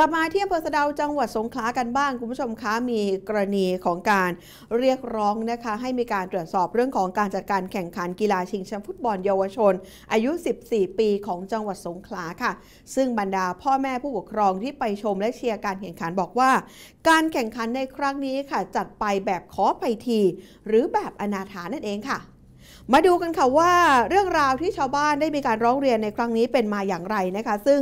ลับมาที่อำเภอสะดาวจังหวัดสงขลากันบ้างคุณผู้ชมคะมีกรณีของการเรียกร้องนะคะให้มีการตรวจสอบเรื่องของการจัดการแข่งขันกีฬาชิงแชมป์ฟุตบอลเยาวชน อายุ 14 ปีของจังหวัดสงขลาค่ะ ซึ่งบรรดาพ่อแม่ผู้ปกครองที่ไปชมและเชียร์การแข่งขันบอกว่า การแข่งขันในครั้งนี้ค่ะ จัดไปแบบขอไปทีหรือแบบอนาถานั่นเองค่ะมาดูกันค่ะว่าเรื่องราวที่ชาวบ้านได้มีการร้องเรียนในครั้งนี้เป็นมาอย่างไรนะคะ ซึ่ง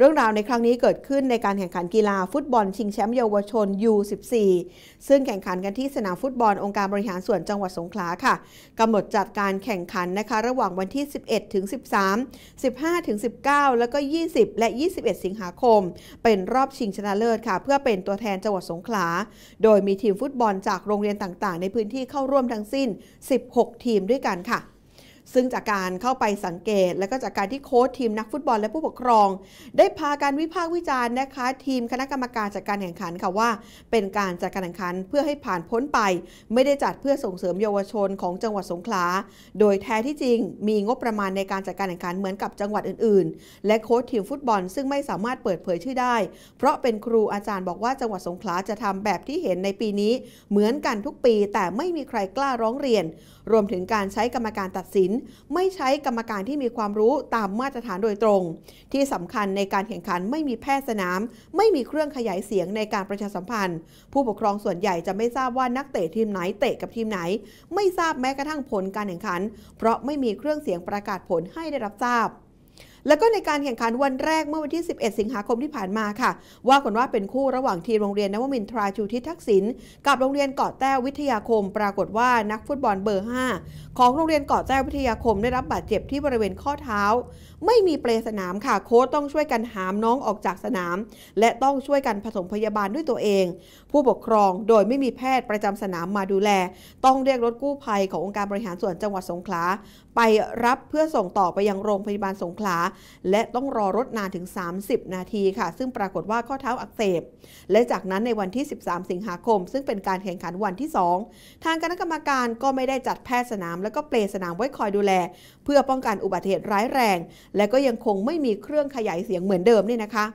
เรื่องราวในครั้งนี้เกิดขึ้นในการแข่งขันกีฬาฟุตบอลชิงแชมป์เยาวชน U14 ซึ่งแข่งขันกันที่สนามฟุตบอลองค์การบริหารส่วนจังหวัดสงขลาค่ะกำหนดจัดการแข่งขันนะคะ ระหว่างวันที่ 11 ถึง 13 15 ถึง 19 แล้วก็ 20 และ 21 สิงหาคม เป็นรอบชิงชนะเลิศค่ะ เพื่อเป็นตัวแทนจังหวัดสงขลา โดยมีทีมฟุตบอลจากโรงเรียนต่างๆ ในพื้นที่เข้าร่วมทั้งสิ้น 16 ทีมด้วยกันค่ะ ซึ่งจากการเข้าไปสังเกต และก็จากการที่โค้ชทีมนักฟุตบอลและผู้ปกครอง ได้พาการวิพากษ์วิจารณ์นะคะ ทีมคณะกรรมการจัดการแข่งขันค่ะว่า เป็นการจัดการแข่งขันเพื่อให้ผ่านพ้นไป ไม่ได้จัดเพื่อส่งเสริมเยาวชนของจังหวัดสงขลา โดยแท้ที่จริง มีงบประมาณในการจัดการแข่งขันเหมือนกับจังหวัดอื่น ๆ และโค้ชทีมฟุตบอล ซึ่งไม่สามารถเปิดเผยชื่อได้ เพราะเป็นครูอาจารย์บอกว่าจังหวัดสงขลาจะทำแบบที่เห็นในปีนี้ เหมือนกันทุกปี แต่ไม่มีใครกล้าร้องเรียน รวมถึงการใช้กรรมการตัดสินไม่ใช้กรรมการที่มีความรู้ตามมาตรฐานโดยตรง ที่สำคัญในการแข่งขันไม่มีแพทย์สนาม ไม่มีเครื่องขยายเสียงในการประชาสัมพันธ์ ผู้ปกครองส่วนใหญ่จะไม่ทราบว่านักเตะทีมไหนเตะกับทีมไหน ไม่ทราบแม้กระทั่งผลการแข่งขัน เพราะไม่มีเครื่องเสียงประกาศผลให้ได้รับทราบ แล้วก็ในการแข่งขันวันแรกเมื่อวันที่ 11 สิงหาคมที่ผ่านมาค่ะ ว่ากันว่าเป็นคู่ระหว่างทีมโรงเรียนนวมินทราชูทิศทักษิณกับโรงเรียนเกาะแต้ววิทยาคม ปรากฏว่านักฟุตบอลเบอร์ 5 ของโรงเรียนเกาะแต้ววิทยาคมได้รับบาดเจ็บที่บริเวณข้อเท้า ไม่มีเปลสนามค่ะโค้ชต้องช่วยกันหามน้องออกจากสนาม และต้องช่วยกันผสมพยาบาลด้วยตัวเอง ผู้ปกครองโดยไม่มีแพทย์ประจำสนามมาดูแล ต้องเรียกรถกู้ภัยขององค์การบริหารส่วนจังหวัดสงขลาไปรับเพื่อส่งต่อไปยังโรงพยาบาลสงขลาและต้องรอรถนานถึง 30 นาทีค่ะ ซึ่งปรากฏว่าข้อเท้าอักเสบ และจากนั้นในวันที่ 13 สิงหาคม ซึ่งเป็นการแข่งขันวันที่ 2 ทางคณะกรรมการก็ไม่ได้จัดแพทย์สนาม และก็เปลสนามไว้คอยดูแล เพื่อป้องกันอุบัติเหตุร้ายแรง และก็ยังคงไม่มีเครื่องขยายเสียงเหมือนเดิมนี่นะคะ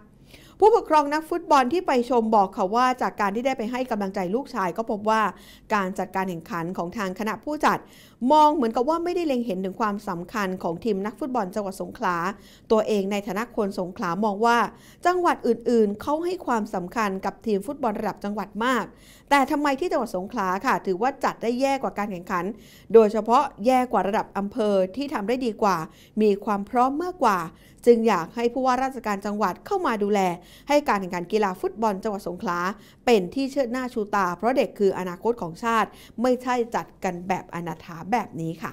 ผู้ปกครองนักฟุตบอลที่ไปชมบอกค่ะว่า จากการที่ได้ไปให้กำลังใจลูกชายก็พบว่า การจัดการแข่งขันของทางคณะผู้จัด มองเหมือนกับว่าไม่ได้เล็งเห็นถึงความสำคัญของทีมนักฟุตบอลจังหวัดสงขลา ตัวเองในฐานะคนสงขลามองว่า จังหวัดอื่นๆ เขาให้ความสำคัญกับทีมฟุตบอลระดับจังหวัดมาก แต่ทำไมที่จังหวัดสงขลาค่ะ ถือว่าจัดได้แย่กว่าการแข่งขัน โดยเฉพาะแย่กว่าระดับอำเภอที่ทำได้ดีกว่า มีความพร้อมมากกว่า จึงอยากให้ผู้ว่าราชการจังหวัดเข้ามาดูแลให้การแข่งขันกีฬาฟุตบอลจังหวัดสงขลาเป็นที่เชิดหน้าชูตา เพราะเด็กคืออนาคตของชาติ ไม่ใช่จัดกันแบบอนาถาแบบนี้ค่ะ